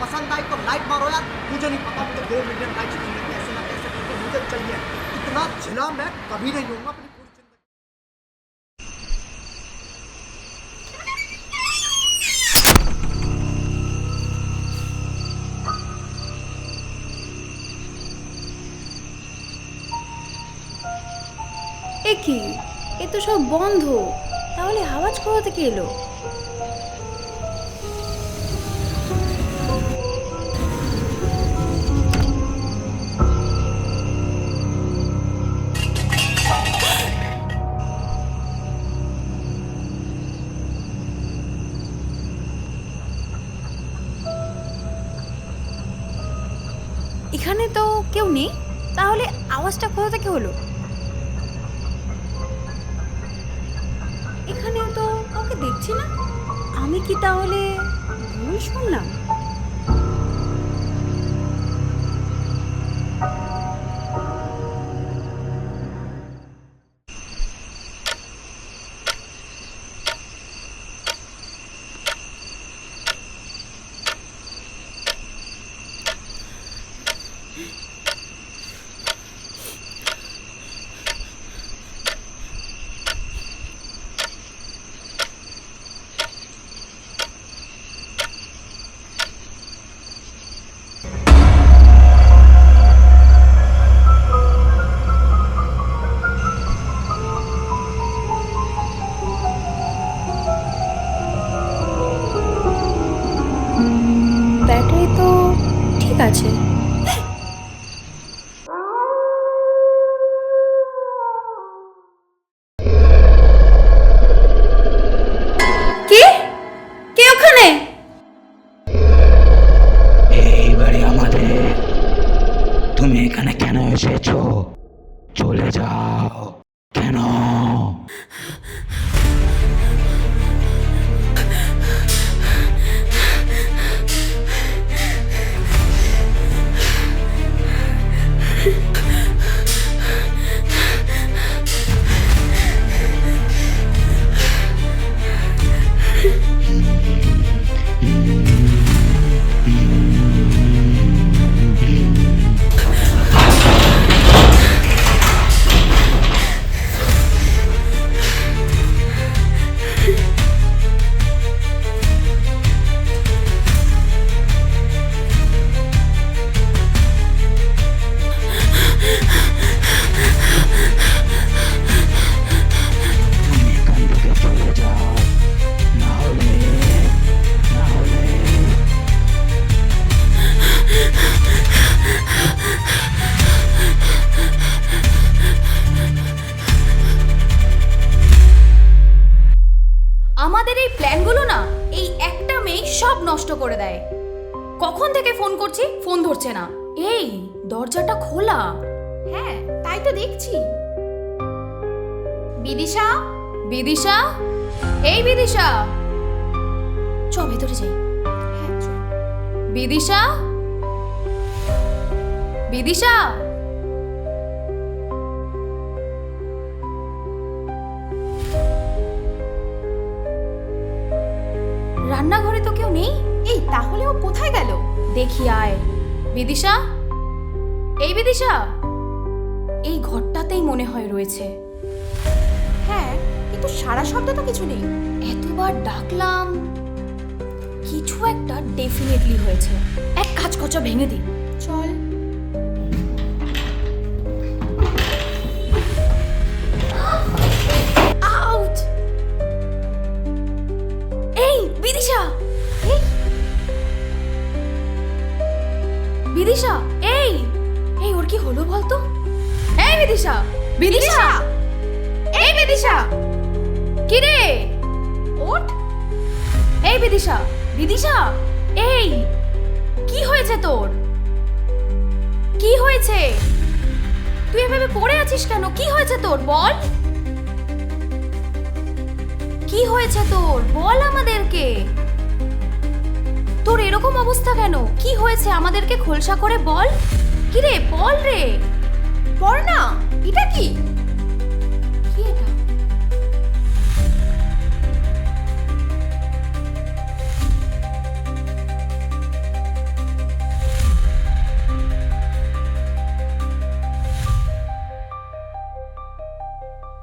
पसंद आई तो लाइक मारो यार। मुझे नहीं पता, मुझे दो मिलियन लाइक्स मिलेंगे कैसे ना कैसे करके मुझे चाहिए। इतना झिला मैं कभी नहीं होऊंगा अपनी पूरी जिंदगी এ কি এ তো সব বন্ধ তাহলে আওয়াজ কোথা থেকে এলো এখানে তো কেউ নেই। তাহলে আওয়াজটা কোথা থেকে হলো? এখানেও তো ওকে দেখছি না। আমি কি তাহলে ভুল শুনলাম? আছে কে ওখানে? এইবারে আমাদের তুমি এখানে কেন এসেছ? চলে যাও। কেন? নষ্ট করে দেয়। কখন থেকে ফোন করছি? ফোন ধরছে না। এই, দরজাটা খোলা। হ্যাঁ তাই তো দেখছি। বিদিশা? বিদিশা? এই বিদিশা! চ, ভেতরে যাই। হ্যাঁ বিদিশা? বিদিশা? এই, তাহলে ও কোথায় গেল? দেখি আয়। বিদিশা? এই বিদিশা? এই ঘরটাতেই মনে হয় রয়েছে। হ্যাঁ কিন্তু সারা শব্দ তো কিছু নেই। এতবার ডাকলাম। কিছু একটা ডেফিনেটলি হয়েছে। এক কাজ কচা ভেঙে দি চল। বিদিশা, এই এই, ওর কি হলো বলতো? এই বিদিশা বিদিশা, এই বিদিশা কি রে ওঠ। এই বিদিশা বিদিশা, এই, কি হয়েছে তোর? কি হয়েছে? তুই এভাবে পড়ে আছিস কেন? কি হয়েছে তোর? বল। কি হয়েছে তোর? বল আমাদেরকে। তোর এরকম অবস্থা কেন? কি হয়েছে? আমাদেরকে খোলসা করে বল। কি রে বল রে। পড় না এটা